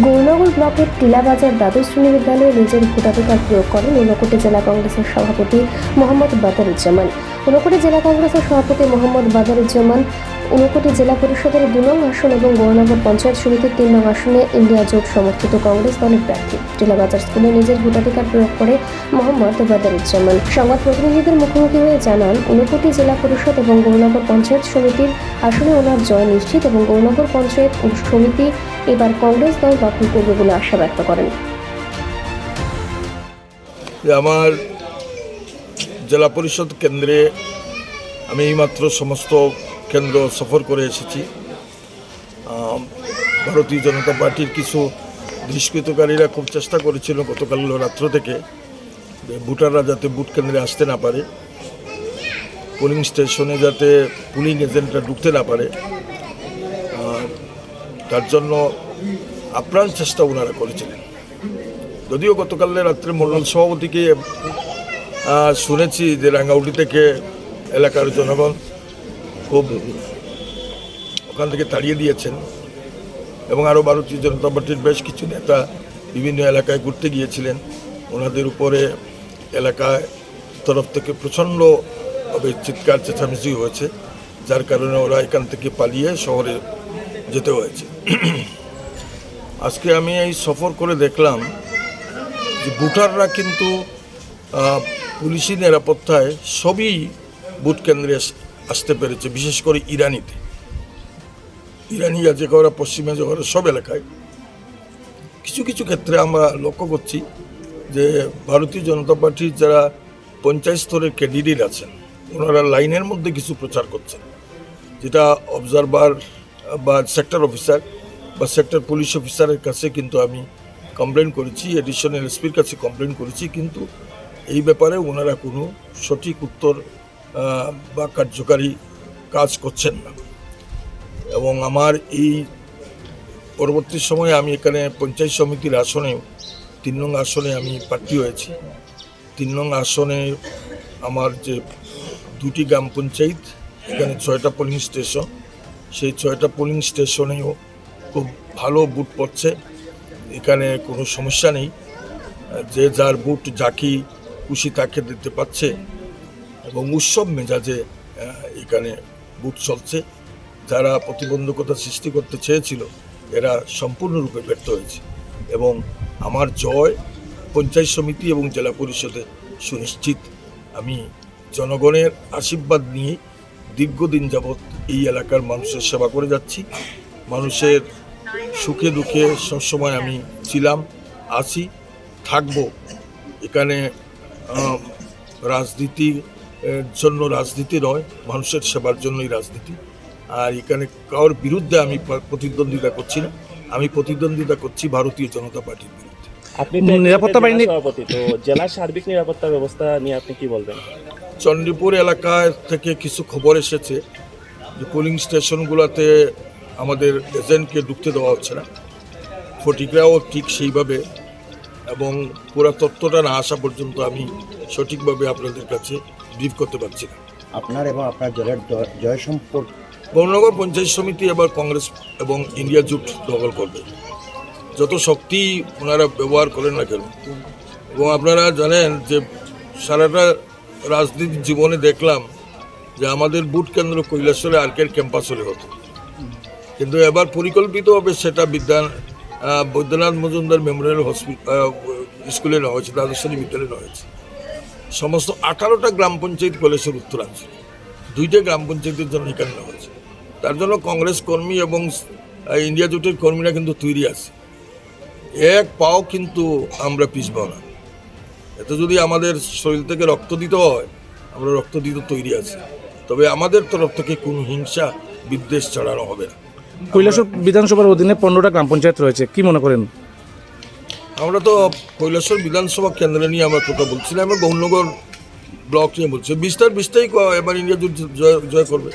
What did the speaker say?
গৌরনগর ব্লকের টিলাবাজার দ্বাদশ শ্রেণি বিদ্যালয়ে নিজের ভোটাধিকার প্রয়োগ করেন ঊনকোটি জেলা কংগ্রেসের সভাপতি মোহাম্মদ বাদারুজ্জামান। ঊনকোটি জেলা কংগ্রেসের সভাপতি মোহাম্মদ বাদারুজ্জামান ঊনকোটি জেলা পরিষদের দু নং আসন এবং গৌরনগর পঞ্চায়েত সমিতির তিন নং আসনে ইন্ডিয়া জোট সমর্থিত কংগ্রেস দলের প্রার্থী। টিলাবাজার স্কুলে নিজের ভোটাধিকার প্রয়োগ করে মোহাম্মদ বাদারুজ্জামান। সংবাদ প্রতিনিধিদের মুখোমুখি হয়ে জানান, ঊনকোটি জেলা পরিষদ এবং গৌরনগর পঞ্চায়েত সমিতির আসনে ওনার জয় নিশ্চিত এবং গৌরনগর পঞ্চায়েত সমিতি এবার কংগ্রেস দল দখল করবে বলে আশা ব্যক্ত করেন। আমার জেলা পরিষদ কেন্দ্রে আমি এইমাত্র সমস্ত কেন্দ্র সফর করে এসেছি। ভারতীয় জনতা পার্টির কিছু দুষ্কৃতকারীরা খুব চেষ্টা করেছিল গতকাল রাত্র থেকে ভোটাররা যাতে ভোট কেন্দ্রে আসতে না পারে পোলিং স্টেশনে যাতে পুলিং এজেন্টরা ঢুকতে না পারে। তার জন্য আপ্রাণ চেষ্টা ওনারা করেছিলেন। যদিও গতকাল রাত্রে মন্ডল সভাপতিকে শুনেছি যে রাঙ্গাউটি থেকে এলাকার জনগণ খুব ওখান থেকে তাড়িয়ে দিয়েছেন। এবং আরও ভারতীয় জনতা পার্টির বেশ কিছু নেতা বিভিন্ন এলাকায় ঘুরতে গিয়েছিলেন। ওনাদের উপরে এলাকায় তরফ থেকে প্রচণ্ডভাবে চিৎকার, চেঁচামেচি হয়েছে, যার কারণে ওরা এখান থেকে পালিয়ে শহরে যেতে হয়েছে। আজকে আমি এই সফর করে দেখলাম যে ভোটাররা কিন্তু পুলিশি নিরাপত্তায় সবই ভোট কেন্দ্রে আসতে পেরেছে, বিশেষ করে ইরানিতে। ইরানি আছে ওরা পশ্চিমে যে জগতের সব এলাকায়। কিছু কিছু ক্ষেত্রে আমরা লক্ষ্য করছি যে ভারতীয় জনতা পার্টির যারা পঞ্চায়েত স্তরের ক্যান্ডিডেট আছেন, ওনারা লাইনের মধ্যে কিছু প্রচার করছেন। যেটা অবজারভার বা সেক্টর অফিসার বা সেক্টর পুলিশ অফিসারের কাছে কিন্তু আমি কমপ্লেন করেছি এডিশনাল এসপির কাছে কমপ্লেন করেছি, কিন্তু এই ব্যাপারে ওনারা কোনো সঠিক উত্তর বা কার্যকারী কাজ করছেন না। এবং আমার এই পরবর্তী সময়ে আমি এখানে পঞ্চায়েত সমিতির আসনে, তিন নং আসনে আমি প্রার্থী হয়েছি। তিন নং আসনে আমার যে দুটি গ্রাম পঞ্চায়েত, এখানে ছয়টা পোলিং স্টেশন সেই ছয়টা পোলিং স্টেশনেও খুব ভালো বুট পড়ছে। এখানে কোনো সমস্যা নেই। যে যার বুট যাকে খুশি তাকে দিতে পারছে। এবং উৎসব মেজাজে এখানে বুট চলছে। যারা প্রতিবন্ধকতা সৃষ্টি করতে চেয়েছিল, এরা সম্পূর্ণরূপে ব্যর্থ হয়েছে। এবং আমার জয় পঞ্চায়েত সমিতি এবং জেলা পরিষদে সুনিশ্চিত। আমি জনগণের আশীর্বাদ নিয়ে দীর্ঘদিন যাবৎ এই এলাকার মানুষের সেবা করে যাচ্ছি। মানুষের সুখে দুঃখে সবসময় আমি ছিলাম, আছি, থাকব। এখানে রাজনীতি জন্য রাজনীতি নয় মানুষের সেবার জন্যই রাজনীতি। আর এখানে কারোর বিরুদ্ধে আমি প্রতিদ্বন্দ্বিতা করছি না। আমি প্রতিদ্বন্দ্বিতা করছি ভারতীয় জনতা পার্টির বিরুদ্ধে। আপনি নিরাপত্তা বাহিনী- সভাপতি তো জেলার সার্বিক নিরাপত্তা ব্যবস্থা নিয়ে আপনি কি বলবেন? চণ্ডীপুর এলাকায় থেকে কিছু খবর এসেছে যে পোলিং স্টেশনগুলোতে আমাদের এজেন্টকে ঢুকতে দেওয়া হচ্ছে না। ফটিকরাও ঠিক সেইভাবে এবং পুরো তথ্যটা না আসা পর্যন্ত আমি সঠিকভাবে আপনাদের কাছে ব্রিফ করতে পারছি না। আপনার এবং আপনার দলের জয় সম্পর্ক বর্ণনগর পঞ্চায়েত সমিতি এবার কংগ্রেস এবং ইন্ডিয়া জোট দখল করবে। যত শক্তি ওনারা ব্যবহার করেন না কেন এবং আপনারা জানেন যে সারাটা রাজনীতি জীবনে দেখলাম যে আমাদের বুট কেন্দ্র কৈলাসরে আর্কের ক্যাম্পাসরে হতো। কিন্তু এবার পরিকল্পিতভাবে সেটা বিদ্যান আহ, বৈদ্যনাথ মজুমদার মেমোরিয়াল হসপিটাল স্কুলে নেওয়া হয়েছে দ্বাদশ শ্রেণি বিদ্যালয়ে নেওয়া হয়েছে। সমস্ত আঠারোটা গ্রাম পঞ্চায়েত কলেজের উত্তরাঞ্চলে দুইটা গ্রাম পঞ্চায়েতের জন্য এখানে নেওয়া হয়েছে। তার জন্য কংগ্রেস কর্মী এবং ইন্ডিয়া জোটের কর্মীরা কিন্তু তৈরি আছে। এক পাও কিন্তু আমরা পিছবো না। এতে যদি আমাদের শরীর থেকে রক্ত দিতে হয়, আমরা রক্ত দিতে তৈরি আছি। তবে আমাদের তরফ থেকে কোনো হিংসা, বিদ্বেষ ছড়ানো হবে না। কৈলাসর বিধানসভার অধীনে পনেরোটা গ্রাম পঞ্চায়েত রয়েছে। কি মনে করেন? আমরা তো কৈলাসর বিধানসভা কেন্দ্র নিয়ে আমরা কথা বলছিলাম, আমরা গৌরনগর ব্লক নিয়ে বলছি। বিস্তার বিস্তারই এবার ইন্ডিয়া জয় করবে।